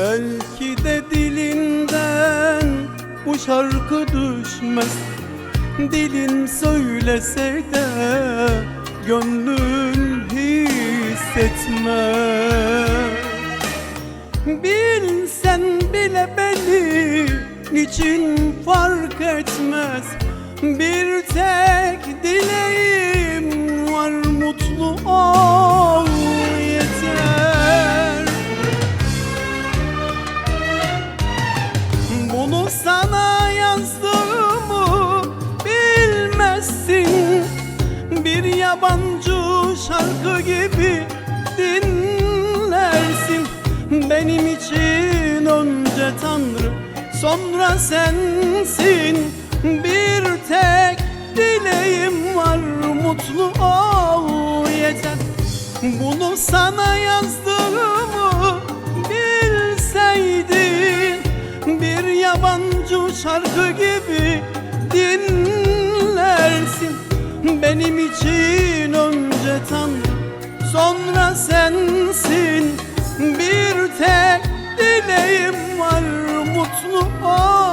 Belki de dilinden bu şarkı düşmez. Dilin söylese de gönlün hissetmez. Bilsen bile beni niçin fark etmez? Bir tek dileğim var mutlu ol yabancı şarkı gibi dinlersin. Benim için önce Tanrı sonra sensin. Bir tek dileğim var mutlu ol yeter. Bunu sana yazdığımı bilseydin Bir yabancı şarkı gibi dinlersin. Benim için Tanrı sonra sensin. Bir tek dileğim var mutlu ol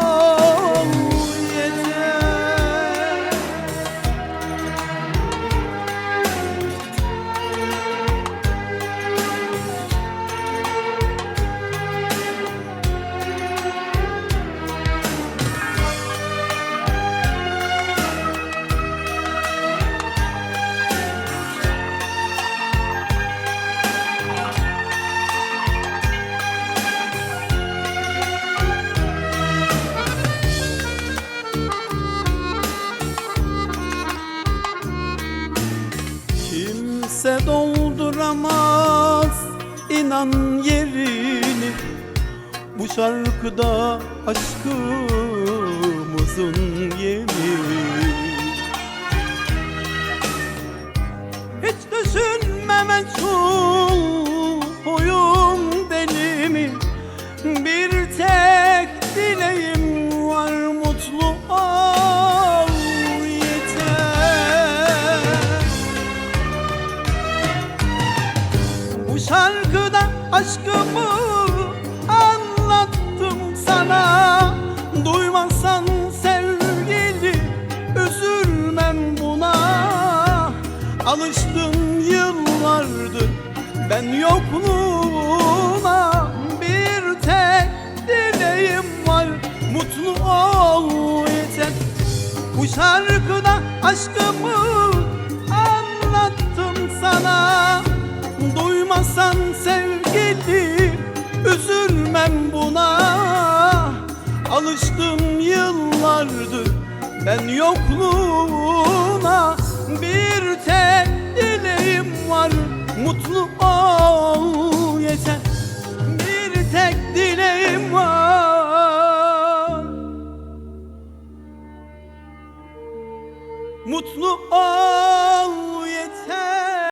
Kimse dolduramaz inan yerini. Bu şarkıda aşkımızın yeri Alıştım yıllardır ben yokluğuna Bir tek dileğim var mutlu ol yeter. Bu şarkıda aşkımı anlattım sana. Duymasan sevgili üzülmem buna. Alıştım yıllardır ben yokluğuna Bir tek mutlu ol.